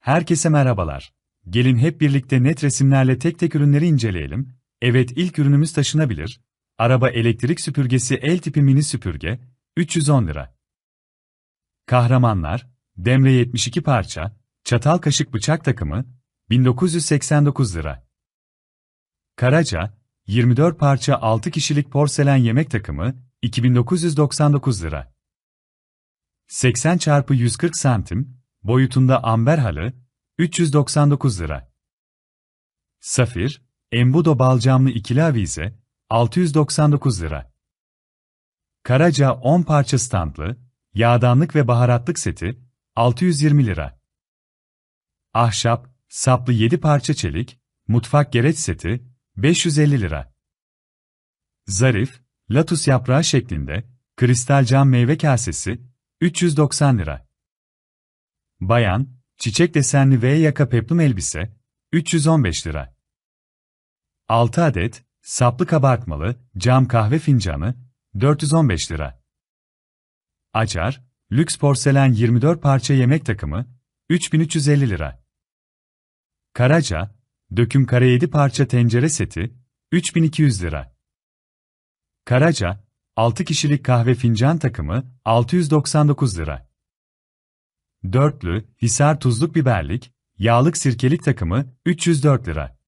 Herkese merhabalar. Gelin hep birlikte net resimlerle tek tek ürünleri inceleyelim. Evet ilk ürünümüz taşınabilir. Araba elektrik süpürgesi el tipi mini süpürge, 310 lira. Kahramanlar, Demre 72 parça, çatal kaşık bıçak takımı, 1989 lira. Karaca, 24 parça 6 kişilik porselen yemek takımı, 2999 lira. 80 çarpı 140 santim, boyutunda amber halı, 399 lira. Safir, embudo balcamlı ikili avize, 699 lira. Karaca 10 parça standlı, yağdanlık ve baharatlık seti, 620 lira. Ahşap, saplı 7 parça çelik, mutfak gereç seti, 550 lira. Zarif, latus yaprağı şeklinde, kristal cam meyve kasesi, 390 lira. Bayan, çiçek desenli V yaka peplum elbise, 315 lira. 6 adet, saplı kabartmalı, cam kahve fincanı, 415 lira. Acar, lüks porselen 24 parça yemek takımı, 3350 lira. Karaca, döküm kare 7 parça tencere seti, 3200 lira. Karaca, 6 kişilik kahve fincan takımı, 699 lira. Dörtlü, Hisar tuzluk biberlik, yağlık sirkelik takımı, 304 lira.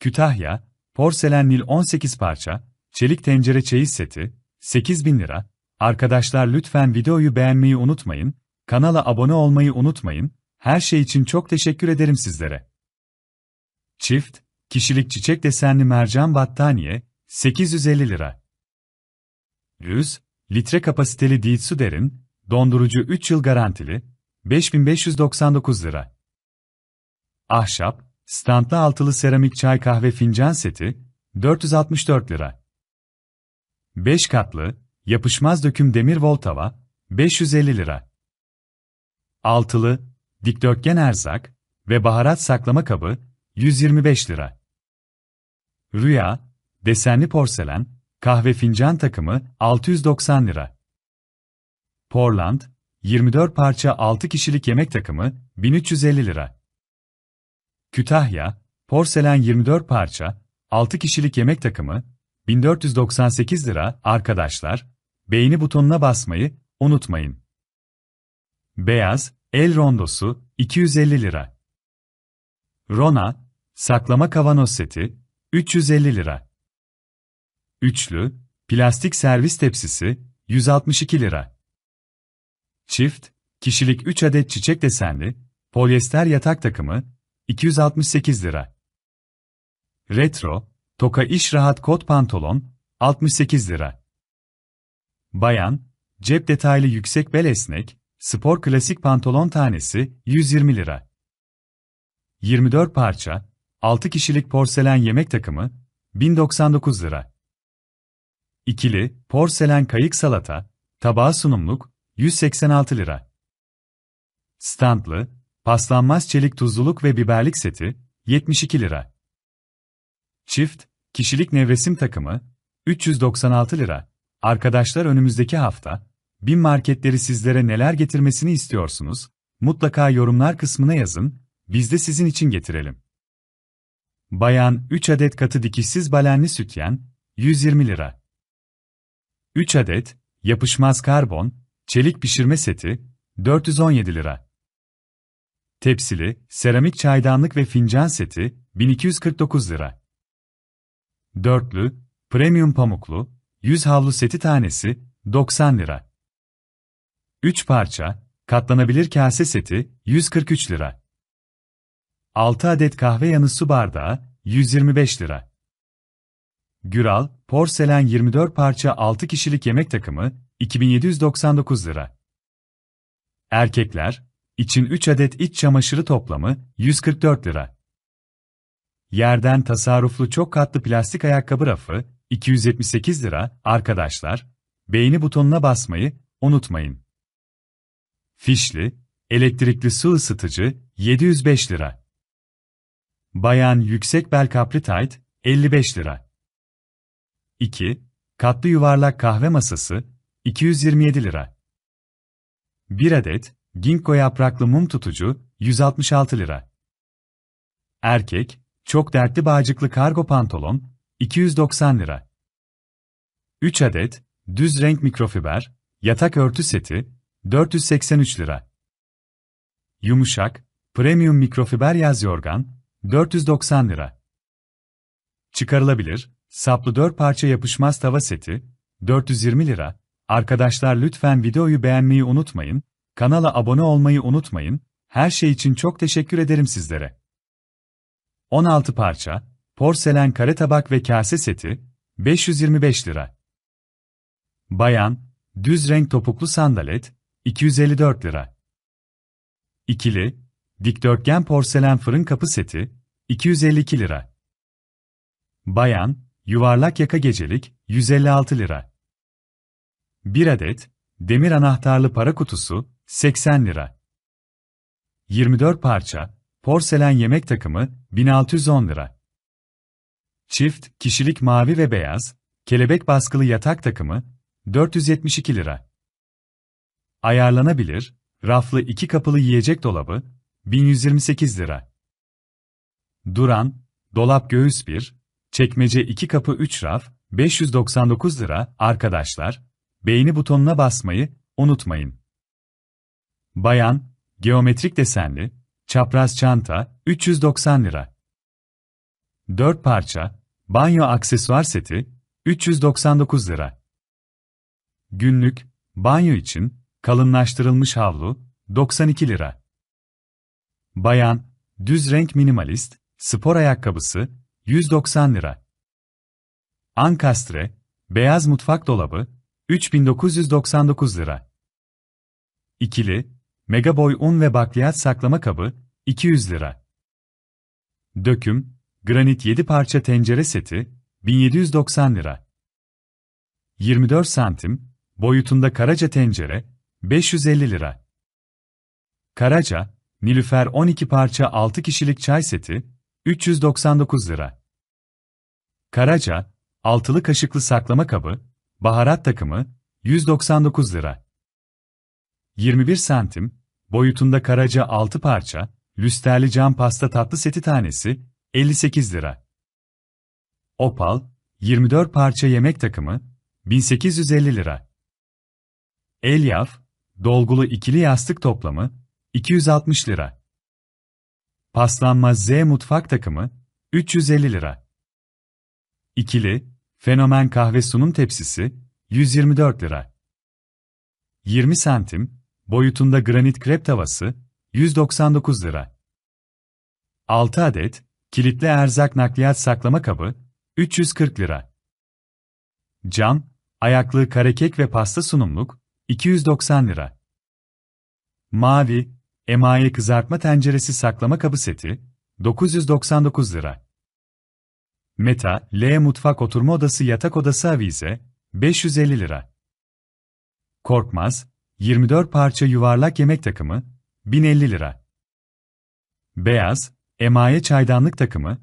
Kütahya, porselen nil 18 parça, çelik tencere çeyiz seti, 8000 lira. Arkadaşlar lütfen videoyu beğenmeyi unutmayın, kanala abone olmayı unutmayın, her şey için çok teşekkür ederim sizlere. Çift, kişilik çiçek desenli mercan battaniye, 850 lira. 100, litre kapasiteli Dietsu derin, dondurucu 3 yıl garantili, 5599 lira. Ahşap, standlı altılı seramik çay kahve fincan seti, 464 lira. 5 katlı, yapışmaz döküm demir voltava, 550 lira. Altılı, dikdörtgen erzak ve baharat saklama kabı, 125 lira. Rüya, desenli porselen, kahve fincan takımı, 690 lira. Portland, 24 parça 6 kişilik yemek takımı, 1350 lira. Kütahya, porselen 24 parça, 6 kişilik yemek takımı, 1498 lira. Arkadaşlar, beğeni butonuna basmayı unutmayın. Beyaz, el rondosu, 250 lira. Rona, saklama kavanoz seti, 350 lira. Üçlü, plastik servis tepsisi, 162 lira. Çift, kişilik 3 adet çiçek desenli, polyester yatak takımı, 268 lira. Retro, toka iş rahat kot pantolon, 68 lira. Bayan, cep detaylı yüksek bel esnek, spor klasik pantolon tanesi, 120 lira. 24 parça, 6 kişilik porselen yemek takımı, 1099 lira. İkili, porselen kayık salata, tabağı sunumluk, 186 lira. Standlı, paslanmaz çelik tuzluluk ve biberlik seti, 72 lira. Çift, kişilik nevresim takımı, 396 lira. Arkadaşlar önümüzdeki hafta, bin marketleri sizlere neler getirmesini istiyorsunuz? Mutlaka yorumlar kısmına yazın, biz de sizin için getirelim. Bayan 3 adet katı dikişsiz balenli sütyen, 120 lira. 3 adet, yapışmaz karbon, çelik pişirme seti, 417 lira. Tepsili, seramik çaydanlık ve fincan seti, 1249 lira. Dörtlü, premium pamuklu, 100 havlu seti tanesi, 90 lira. 3 parça, katlanabilir kase seti, 143 lira. 6 adet kahve yanı su bardağı, 125 lira. Güral, porselen 24 parça 6 kişilik yemek takımı, 2799 lira. Erkekler, için 3 adet iç çamaşırı toplamı, 144 lira. Yerden tasarruflu çok katlı plastik ayakkabı rafı, 278 lira. Arkadaşlar, beğeni butonuna basmayı unutmayın. Fişli, elektrikli su ısıtıcı, 705 lira. Bayan yüksek bel kapri tight, 55 lira. 2. Katlı yuvarlak kahve masası, 227 lira. 1 adet, ginkgo yapraklı mum tutucu, 166 lira. Erkek, çok dertli bağcıklı kargo pantolon, 290 lira. 3 adet, düz renk mikrofiber, yatak örtü seti, 483 lira. Yumuşak, premium mikrofiber yaz yorgan, 490 lira. Çıkarılabilir, saplı 4 parça yapışmaz tava seti, 420 lira. Arkadaşlar lütfen videoyu beğenmeyi unutmayın, kanala abone olmayı unutmayın, her şey için çok teşekkür ederim sizlere. 16 parça, porselen kare tabak ve kase seti, 525 lira. Bayan, düz renk topuklu sandalet, 254 lira. İkili, dikdörtgen porselen fırın kapı seti, 252 lira. Bayan, yuvarlak yaka gecelik, 156 lira. 1 adet, demir anahtarlı para kutusu, 80 lira. 24 parça, porselen yemek takımı, 1610 lira. Çift, kişilik mavi ve beyaz, kelebek baskılı yatak takımı, 472 lira. Ayarlanabilir, raflı iki kapılı yiyecek dolabı, 1128 lira. Duran, dolap göğüs 1, çekmece 2 kapı 3 raf, 599 lira. Arkadaşlar, beğeni butonuna basmayı unutmayın. Bayan, geometrik desenli, çapraz çanta, 390 lira. 4 parça, banyo aksesuar seti, 399 lira. Günlük, banyo için, kalınlaştırılmış havlu, 92 lira. Bayan, düz renk minimalist, spor ayakkabısı, 190 lira. Ankastre, beyaz mutfak dolabı, 3999 lira. İkili, megaboy un ve bakliyat saklama kabı, 200 lira. Döküm, granit 7 parça tencere seti, 1790 lira. 24 santim, boyutunda karaca tencere, 550 lira. Karaca, Nilüfer 12 parça 6 kişilik çay seti, 399 lira. Karaca, altılı kaşıklı saklama kabı, baharat takımı, 199 lira. 21 santim, boyutunda karaca 6 parça, lüsterli cam pasta tatlı seti tanesi, 58 lira. Opal, 24 parça yemek takımı, 1850 lira. Elyaf, dolgulu ikili yastık toplamı, 260 lira. Paslanmaz Z mutfak takımı, 350 lira. İkili, fenomen kahve sunum tepsisi, 124 lira. 20 santim, boyutunda granit krep tavası, 199 lira. 6 adet, kilitli erzak nakliyat saklama kabı, 340 lira. Cam, ayaklı karekek ve pasta sunumluk, 290 lira. Mavi, emaye kızartma tenceresi saklama kabı seti, 999 lira. Meta, L mutfak oturma odası yatak odası avize, 550 lira. Korkmaz, 24 parça yuvarlak yemek takımı, 1050 lira. Beyaz, emaye çaydanlık takımı,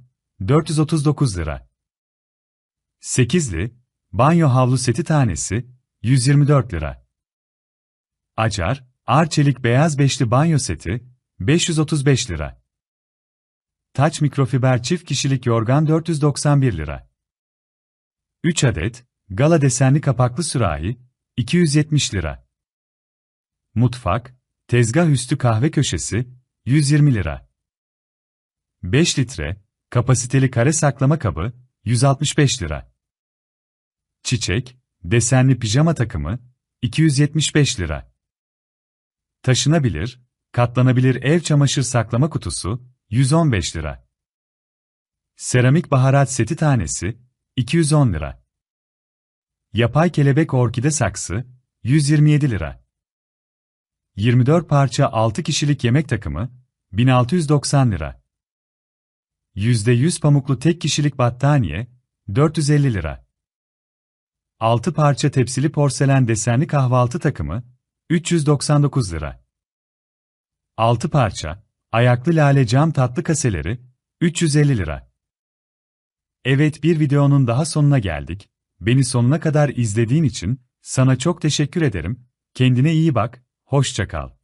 439 lira. Sekizli, banyo havlu seti tanesi, 124 lira. Acar, Arçelik beyaz beşli banyo seti, 535 lira. Taç mikrofiber çift kişilik yorgan 491 lira. 3 adet, gala desenli kapaklı sürahi, 270 lira. Mutfak, tezgah üstü kahve köşesi, 120 lira. 5 litre, kapasiteli kare saklama kabı, 165 lira. Çiçek, desenli pijama takımı, 275 lira. Taşınabilir, katlanabilir ev çamaşır saklama kutusu, 115 lira. Seramik baharat seti tanesi, 210 lira. Yapay kelebek orkide saksı, 127 lira. 24 parça 6 kişilik yemek takımı, 1690 lira. %100 pamuklu tek kişilik battaniye, 450 lira. 6 parça tepsili porselen desenli kahvaltı takımı, 399 lira. 6 parça, ayaklı lale cam tatlı kaseleri, 350 lira. Evet bir videonun daha sonuna geldik. Beni sonuna kadar izlediğin için, sana çok teşekkür ederim. Kendine iyi bak, hoşça kal.